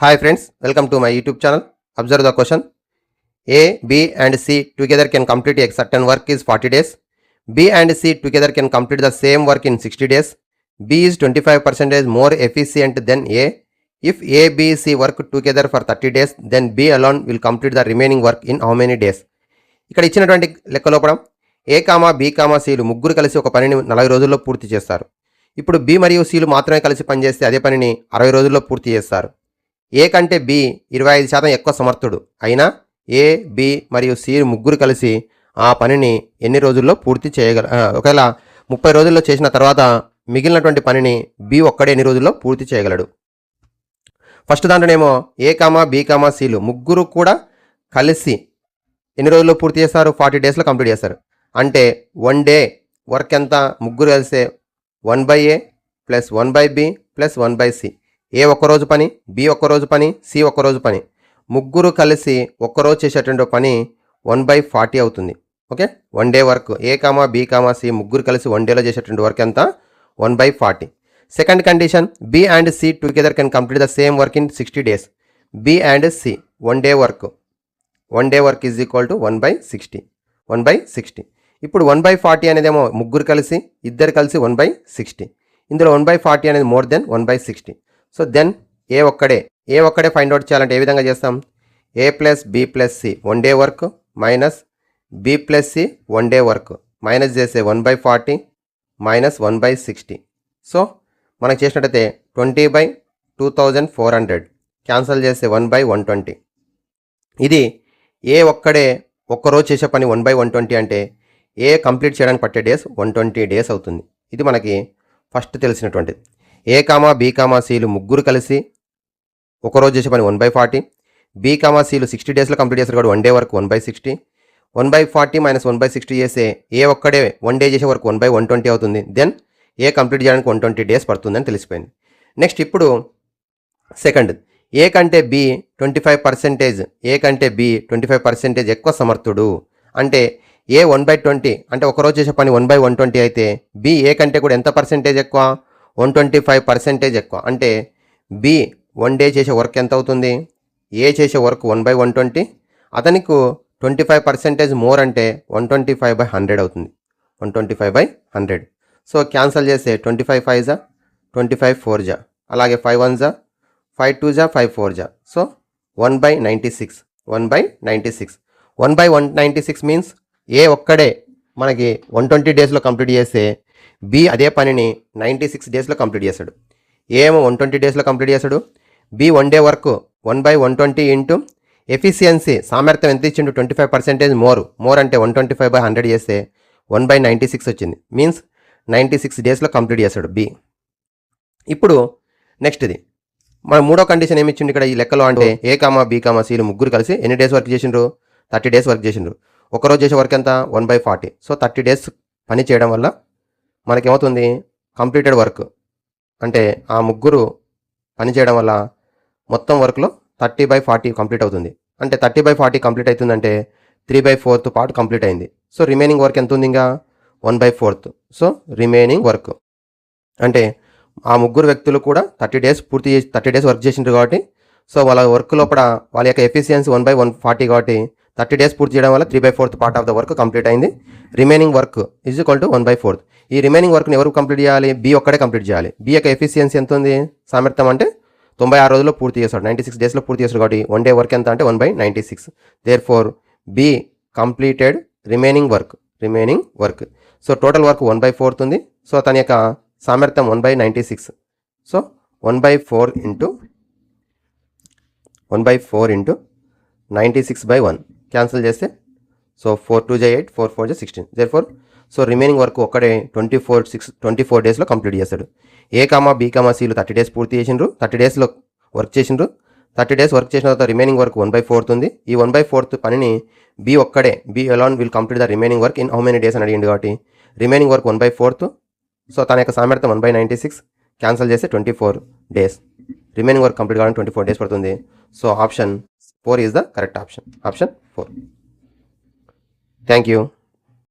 Hi friends welcome to my YouTube channel observe the question A B and C together can complete a certain work is forty days B and C together can complete the same work in sixty days B is twenty five percentage more efficient than A if A B C work together for thirty days then B alone will complete the remaining work in how many days ఇక్కడ ఇచ్చినటువంటి లెక్కలోపడం A comma B comma సీలు ముగ్గురు కలిసి ఒక పనిని నలభై రోజుల్లో పూర్తి చేస్తారు. ఇప్పుడు బీ మరియు సీలు మాత్రమే కలిసి పనిచేస్తే అదే పనిని అరవై రోజుల్లో పూర్తి చేస్తారు. ఏ కంటే బి ఇరవై ఐదు శాతం ఎక్కువ సమర్థుడు. అయినా ఏ బి మరియు సి ముగ్గురు కలిసి ఆ పనిని ఎన్ని రోజుల్లో పూర్తి చేయగల ఒకవేళ ముప్పై రోజుల్లో చేసిన తర్వాత మిగిలినటువంటి పనిని బి ఒక్కడే ఎన్ని రోజుల్లో పూర్తి చేయగలడు? ఫస్ట్ దాంట్లోనేమో ఏ కామా బి కామా సిలు ముగ్గురు కూడా కలిసి ఎన్ని రోజుల్లో పూర్తి చేస్తారు? ఫార్టీ డేస్లో కంప్లీట్ చేస్తారు. అంటే వన్ డే వర్క్ ఎంత? ముగ్గురు కలిసే one by A plus one by B plus one by C. A ఒక్కరోజు పని బి ఒక్కరోజు పని సి ఒక్కరోజు పని. ముగ్గురు కలిసి ఒక్కరోజు చేసేటువంటి పని వన్ బై ఫార్టీ అవుతుంది. Okay? One day work. A comma B comma C ముగ్గురు కలిసి వన్ డేలో చేసేటువంటి వర్క్ ఎంత? One by forty. Second condition B and C together can complete the same work in sixty days. B and C one day work. One day work is equal to one by sixty. One by sixty. ఇప్పుడు one by forty అనేదేమో ముగ్గురు కలిసి ఇద్దరు కలిసి one by sixty. ఇందులో one by forty అనేది more than one by sixty. So then A ఒక్కడే A ఒక్కడే ఫైండ్ అవుట్ చేయాలంటే ఏ విధంగా చేస్తాం? A plus B plus C one day work minus B plus C one day work minus చేసే one by forty minus one by sixty so మనకు చేసినట్టయితే twenty by two thousand four hundred cancel చేసే one by one twenty ఇది A ఒక్కడే ఒక్కరోజు చేసే పని one by one twenty అంటే ఏ కంప్లీట్ చేయడానికి పట్టే డేస్ వన్ ట్వంటీ డేస్ అవుతుంది. ఇది మనకి ఫస్ట్ తెలిసినటువంటిది. ఏ కామా బీ కామా సీలు ముగ్గురు కలిసి ఒకరోజు చేసే పని one by forty. B comma seal sixty డేస్లో కంప్లీట్ చేస్తారు కాబట్టి వన్ డే వరకు one by sixty. One by forty minus one by sixty చేస్తే ఏ ఒక్కడే వన్ డే చేసే వరకు వన్ బై వన్ ట్వంటీ అవుతుంది. దెన్ ఏ కంప్లీట్ చేయడానికి వన్ ట్వంటీ డేస్ పడుతుందని తెలిసిపోయింది. నెక్స్ట్ ఇప్పుడు సెకండ్. ఏ కంటే B twenty five percentage A కంటే బి ట్వంటీ ఫైవ్ పర్సెంటేజ్ ఎక్కువ సమర్థుడు? అంటే ఏ వన్ బై ట్వంటీ అంటే ఒకరోజు చేసే పని వన్ బై వన్ ట్వంటీ అయితే బి ఏ కంటే కూడా ఎంత పర్సెంటేజ్ ఎక్కువ? వన్ ట్వంటీ ఫైవ్ పర్సెంటేజ్ ఎక్కువ. అంటే బి వన్ డే చేసే వర్క్ ఎంత అవుతుంది? ఏ చేసే work one by one twenty అతనికి ట్వంటీ ఫైవ్ పర్సెంటేజ్ మోర్ అంటే one twenty five by hundred అవుతుంది. One twenty five by hundred so cancel చేస్తే ట్వంటీ ఫైవ్ ఫైవ్ జా? ట్వంటీ ఫైవ్ ఫోర్ జా? అలాగే ఫైవ్ వన్ జా? ఫైవ్ టూ జా? Five four జా? So one by ninety six one by ninety six one by one ninety six means A ఒక్కడే మనకి one twenty డేస్లో కంప్లీట్ చేస్తే బి అదే పనిని నైంటీ సిక్స్ డేస్లో కంప్లీట్ చేస్తాడు ఏమో వన్ ట్వంటీ డేస్లో కంప్లీట్ చేశాడు. B one day work one by one twenty into efficiency సామర్థ్యం ఎంత ఇచ్చిండు? Twenty five percentage more. More అంటే one twenty five by hundred చేస్తే వన్ బై నైంటీ సిక్స్ వచ్చింది. మీన్స్ నైంటీ సిక్స్ డేస్లో కంప్లీట్ చేశాడు బి. ఇప్పుడు నెక్స్ట్ ఇది. మన మూడో కండిషన్ ఏమి ఇచ్చిండు ఇక్కడ ఈ లెక్కలో అంటే ఏ కామా బి కామా సీలు ముగ్గురు కలిసి ఎన్ని డేస్ వర్క్ చేసిండ్రు? థర్టీ డేస్ వర్క్ చేసిండ్రు. ఒకరోజు చేసే వర్క్ ఎంత? One by forty. So thirty days పని చేయడం వల్ల మనకేమవుతుంది? కంప్లీటెడ్ వర్క్ అంటే ఆ ముగ్గురు పనిచేయడం వల్ల మొత్తం వర్క్లో థర్టీ బై ఫార్టీ కంప్లీట్ అవుతుంది. అంటే థర్టీ బై ఫార్టీ కంప్లీట్ అవుతుందంటే three by fourth part complete అయింది. సో రిమైనింగ్ వర్క్ ఎంత ఉంది ఇంకా? One by fourth so remaining work అంటే ఆ ముగ్గురు వ్యక్తులు కూడా థర్టీ డేస్ పూర్తి చేసి థర్టీ డేస్ వర్క్ చేసిండ్రు కాబట్టి సో వాళ్ళ వర్క్ లోపల వాళ్ళ యొక్క efficiency one by one forty కాబట్టి థర్టీ డేస్ పూర్తి చేయడం వల్ల three by fourth part of the work complete అయింది. Remaining work is equal to one by fourth ఈ రిమైనింగ్ వర్క్ని ఎవరు కంప్లీట్ చేయాలి? బి ఒక్కడే కంప్లీట్ చేయాలి. బి యొక్క ఎఫిషియన్సీ ఎంత ఉంది? సామర్థ్యం అంటే తొంభై ఆరు రోజుల్లో పూర్తి చేస్తాడు. నైంటీ సిక్స్ డేస్లో పూర్తి చేస్తాడు కాబట్టి వన్ డే వర్క్ ఎంత అంటే one by ninety six therefore B completed remaining work remaining work so total work one by fourth ఉంది. సో తన యొక్క సామర్థ్యం one by ninety six so one by four into one by four into ninety six by one cancel చేస్తే so four two జై eight four four జై sixteen. Therefore so remaining work ఒక్కడే twenty four six twenty four డేస్లో complete చేస్తాడు ఏ comma B comma సీలు thirty days పూర్తి చేసిండ్రు thirty డేస్లో వర్క్ చేసిండ్రు. థర్టీ డేస్ వర్క్ చేసిన తర్వాత remaining work one by fourth ఉంది ఈ వన్ బై ఫోర్త్ పనిని బి ఒక్కడే B alone will complete the remaining work in how many days అని అడిగింది కాబట్టి remaining work one by fourth so తన యొక్క సామర్థ్యం one by ninety six cancel చేస్తే twenty four days remaining work complete కావడానికి ట్వంటీ ఫోర్ డేస్ పడుతుంది. So option 4 is the correct option. Option 4. Thank you.